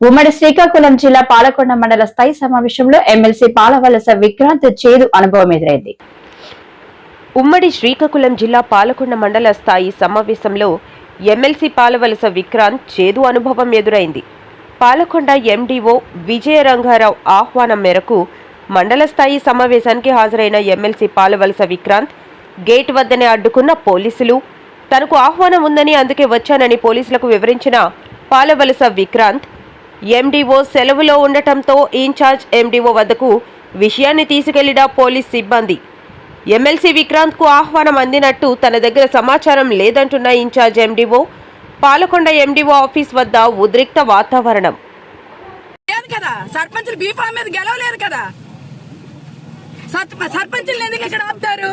ఉమ్మడి శ్రీకాకుళం జిల్లా పాలకొండ మండల స్థాయి సమావేశంలో ఎమ్మెల్సీ పాలవలస విక్రాంత్ చేదు అనుభవం ఎదురైంది. ఉమ్మడి శ్రీకాకుళం జిల్లా పాలకొండ మండల స్థాయి సమావేశంలో ఎమ్మెల్సీ పాలవలస విక్రాంత్ చేదు అనుభవం ఎదురైంది. పాలకొండ ఎండీఓ విజయరంగారావు ఆహ్వానం మేరకు మండల స్థాయి సమావేశానికి హాజరైన ఎమ్మెల్సీ పాలవలస విక్రాంత్ గేట్ వద్దనే అడ్డుకున్న పోలీసులు తనకు ఆహ్వానం ఉందని అందుకే వచ్చానని పోలీసులకు వివరించిన పాలవలస విక్రాంత్ ఎండీఓ సెలవులో ఉండటంతో ఇన్ఛార్జ్ ఎండీఓ వద్దకు విషయాన్ని తీసుకెళ్ళిన పోలీస్ సిబ్బంది. ఎమ్మెల్సీ విక్రాంత్కు ఆహ్వానం అందినట్టు తన దగ్గర సమాచారం లేదంటున్న incharge MDO Palakonda MDO office వద్ద ఉద్రిక్త వాతావరణం. లేదు కదా సర్పంచులు బీఫామ్ మీద కదా. సర్పంచులు ఎందుకు ఇక్కడ ఆపుతారు?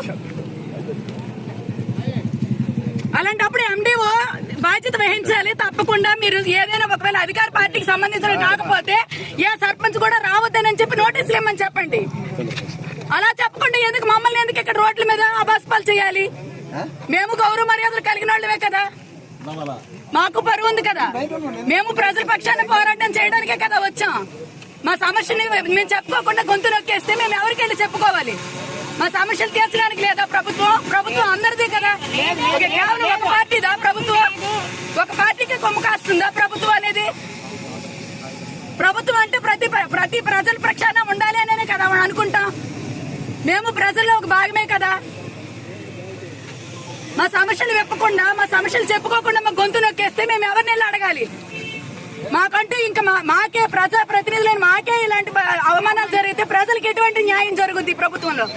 అలాంటప్పుడు ఎండీఓ బాధ్యత వహించాలి. తప్పకుండా మీరు ఏదైనా ఒకవేళ అధికార పార్టీకి సంబంధించిన కాకపోతే ఏ సర్పంచ్ కూడా రావద్దని చెప్పి నోటీసులు ఇవ్వమని చెప్పండి. అలా చెప్పకుండా ఎందుకు మమ్మల్ని ఎందుకు ఇక్కడ రోడ్ల మీద అబాస్పాలు చేయాలి? మేము గౌరవ మర్యాదలు కలిగిన వాళ్ళమే కదా. మాకు పరువు ఉంది కదా. మేము ప్రజల పక్షాన్ని పోరాటం చేయడానికే కదా వచ్చాం. మా సమస్యని మేము చెప్పుకోకుండా గొంతు నొక్కేస్తే మేము ఎవరికి వెళ్ళి చెప్పుకోవాలి. మా సమస్యలు తీర్చడానికి లేదా ప్రభుత్వం ప్రభుత్వం అందరిది కదా. కేవలం ఒక పార్టీకి కొమ్ము కాస్తుందా ప్రభుత్వం అనేది? ప్రభుత్వం అంటే ప్రతి ప్రతి ప్రజల పక్షాన ఉండాలి అనే కదా మనం అనుకుంటాం. మేము ప్రజల్లో ఒక భాగమే కదా. మా సమస్యలు వెప్పకుండా మా సమస్యలు చెప్పుకోకుండా మా గొంతు నొక్కేస్తే మేము ఎవరిని వెళ్ళి అడగాలి? మాకంటూ ఇంకా మా- మాకే ప్రజా ప్రతినిధులైన మాకే ఇలాంటి అవమానాలు జరిగితే ప్రజలకు ఎటువంటి న్యాయం జరుగుద్ది ప్రభుత్వంలో?